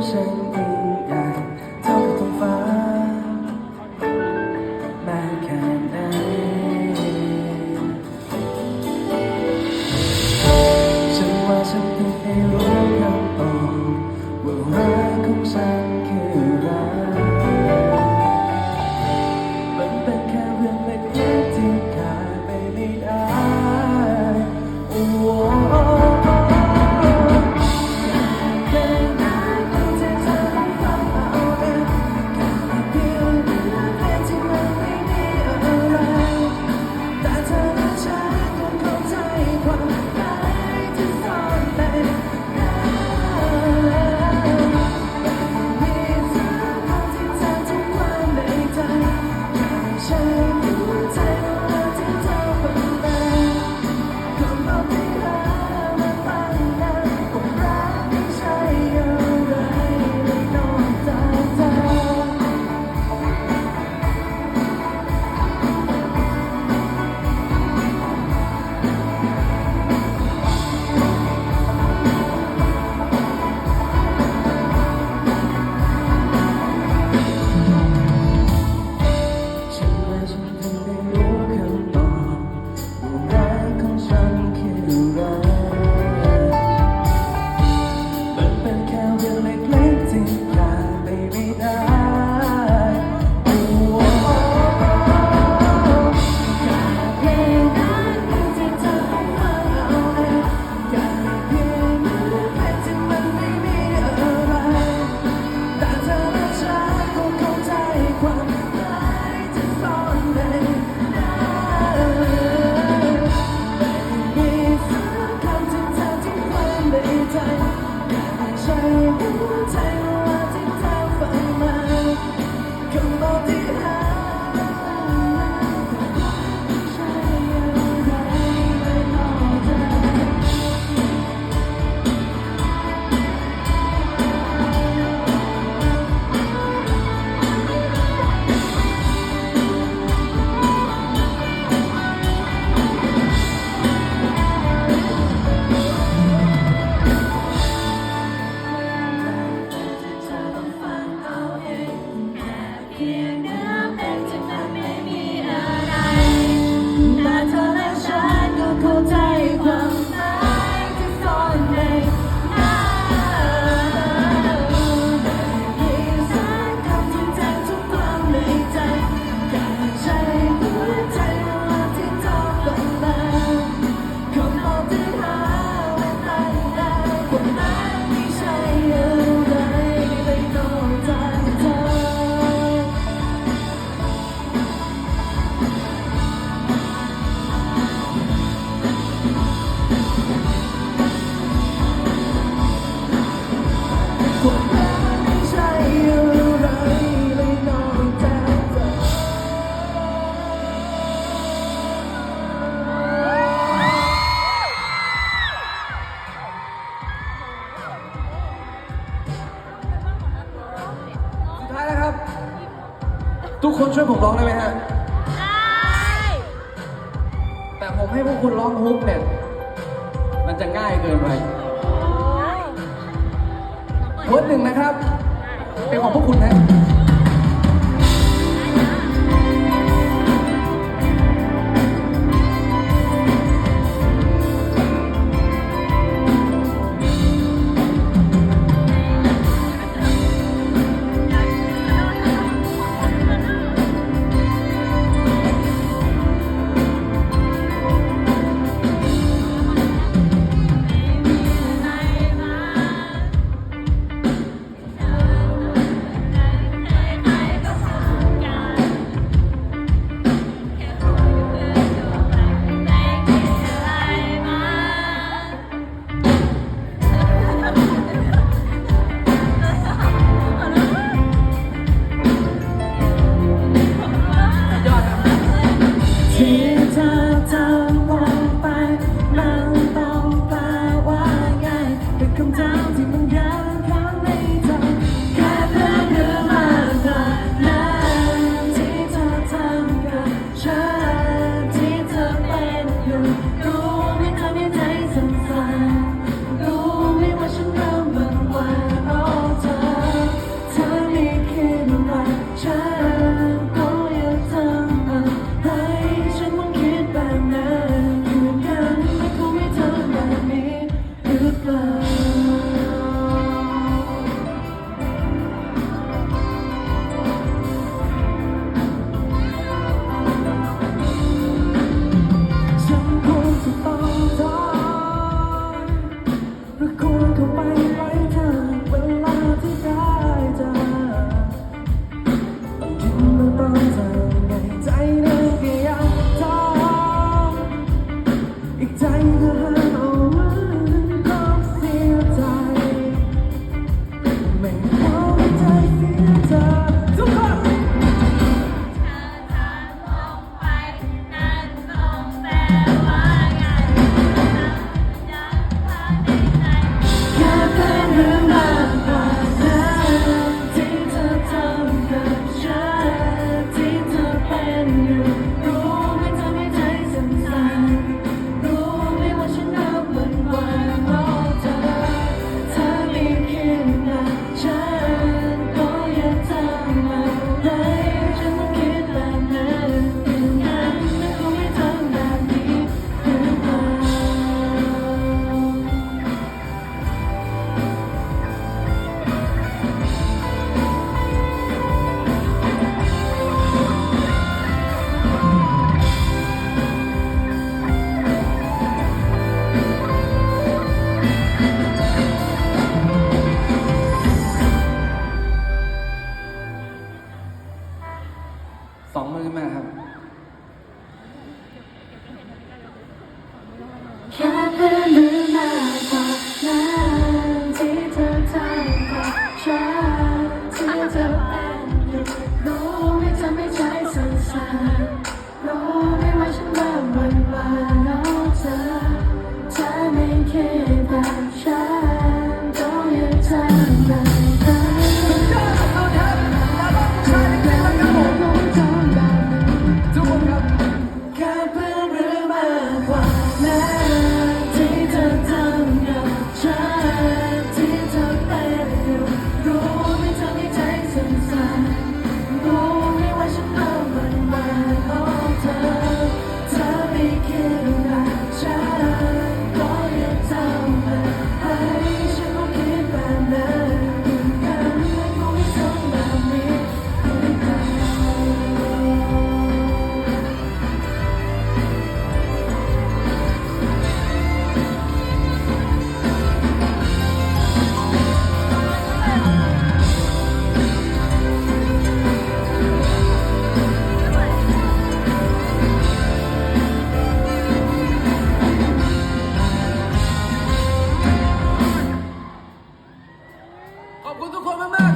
声 take สุดท้ายแล้วครับ ทุกคนช่วยผมร้องได้ไหมฮะได้แต่ผมให้พวกคุณร้องฮุกเนี่ย มันจะง่ายเกินไป คนหนึ่งนะครับ เป็นของพวกคุณนะ 好观众朋友们